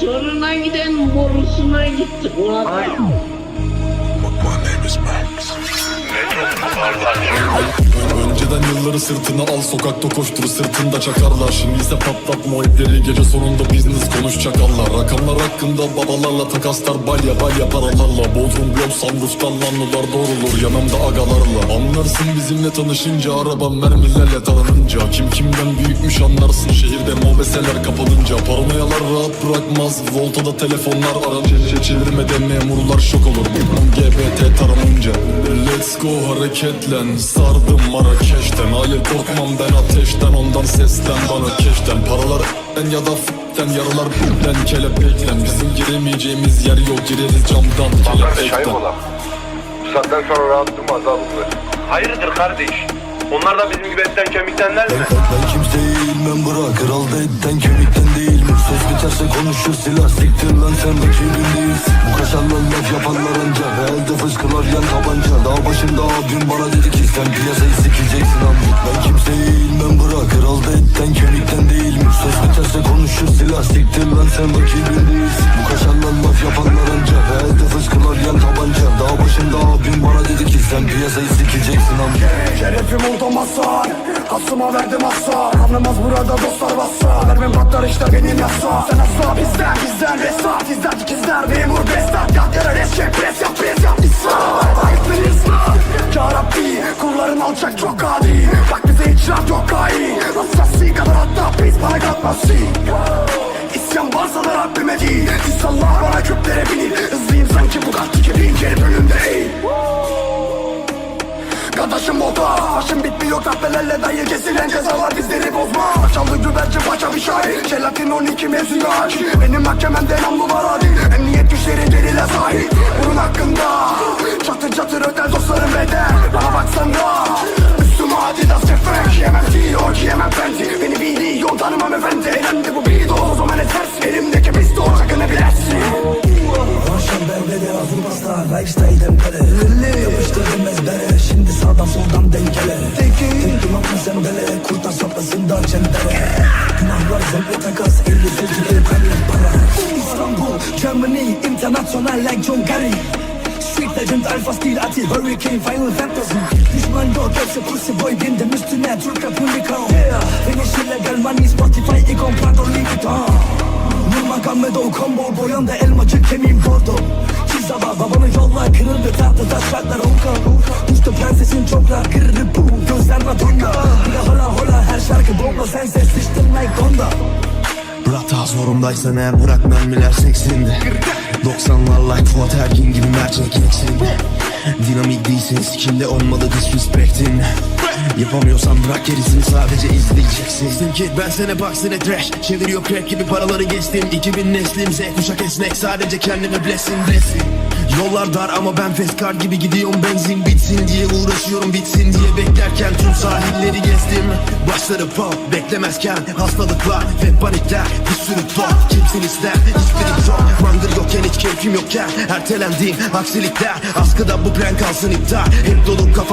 Zoruna giden borusuna gitti. Ulan. Önceden yılları sırtına al sokakta koştur sırtında çakarlar. Şimdi ise patlatma ipleri gece sonunda business konuş çakallar Rakamlar hakkında babalarla takaslar balya balya paralarla. Bodrum blok sunrooftan lanlılar doğrulur yanımda agalarla. Anlarsın bizimle tanışınca arabam mermilerle taranınca Kim kimden büyükmüş anlarsın şehirde mobeseler kapanınca. Paranoyalar rahat bırakmaz voltada telefonlar aranınca Çevirmeden memurlar şok olur. Burnum GBT taranınca Let's go hareketlen. Sardım Marrakeş'ten Hayır korkmam ben ateşten ondan sesten bana keşten Paralar en ya da f***ten yaralar b***den kelepekten Bizim giremeyeceğimiz yer yok gireriz camdan kelepekten. Bu saatten sonra rahat durmaz abi bunlar. Hayırdır kardeş? Onlar da bizim gibi etten kemiktenler mi? Ben kimseyi ilmem bırak Kral da etten kemikten değil mi? Söz biterse konuşur silah siktir lan sen değilsin Bu kaşarlar laf yapanlar ancak Elde fışkılar yan tabanca Dağ başında abim bana dedi sen piyasayı sikeceksin amca Ben kimseyi ilmem bırak. Kral etten kemikten değil? Söz biterse konuşur. Silah siktir lan sen rakibin değilsin Bu kaşarlar laf yapanlar ancak Elde fışkılar yan tabanca. Dağ başında abim bana dedi ki sen piyasayı sikeceksin amca Şerefim oldu masar Hasıma verdim hasar Anlamaz burada dostlar bassa Vermem patlar işte benim yasa Sen asla bizden bizden Resat. İzler ikizler Memur bestat Yat yere res çek pres yap pres alçak çok adi. Bak bize icraat yok gai Hassasi kadar hatta biz bana katmazsın. İsyan varsa da Rabbime değil. İnsanlar bana küplere binir Hızlıyım sanki bu kat iki bin kere bölümde ey Kardeşim moda Başım bitmiyor kahvelerle dayı kesilen cezalar bizleri bozma. Çaldı güvercin paça bir şair Jelatin 12 mevzuyu aç. Benim mahkememde namlular adi Emniyet güçleri gerile sahip. Bunun hakkında Çatır çatır öder hazır baslar Lifestyle'den böyle Yapıştırdım ezbere. Şimdi sağdan soldan dengele. Tektim ama sen bele Kurtar sopasında çembere Günahlar zevre takas. Elli sözcüleri kamyon para. İstanbul, Germany International like John Gary Street legend alfa stil atil Hurricane Final Fantasy. Düşman yok hepsi pussy boy. Bindim üstüne Türk rap unicorn Finish illegal money Spotify ikon pardon Louis Vuitton Nurmagomedov combo boyanda elmacı kemiğim bordo Kizaba babanı yolla kırıldı tahta taşlarlar onka Usta prensesin çok rahat kırırı bu Gözler Madonna. Bir de hola hola her şarkı bomba Sen ses sıçtın like Donda Rata zorundaysan eğer bırak mermiler seksinde 90'lar like Fuat Ergin gibi mercek eksin Dinamik değilsin sikimde olmalı disrespectin Yapamıyorsan bırak gerisini sadece izleyeceksin. Sen ki ben sene baksana trash Çeviriyor crack gibi paraları geçtim. 2000 neslim Z kuşak esnek sadece kendime blessing blessing Yollar dar ama ben feskar gibi gidiyorum benzin bitsin diye uğraşıyorum bitsin diye beklerken tüm sahilleri gezdim. Başları pop beklemezken hastalıklar ve panikler bir sürü top kimsin ister? Hiçbiri yok Mangır yokken hiç keyfim yokken ertelendiğim aksilikler. Askıda bu plan kalsın iptal hep dolu kafam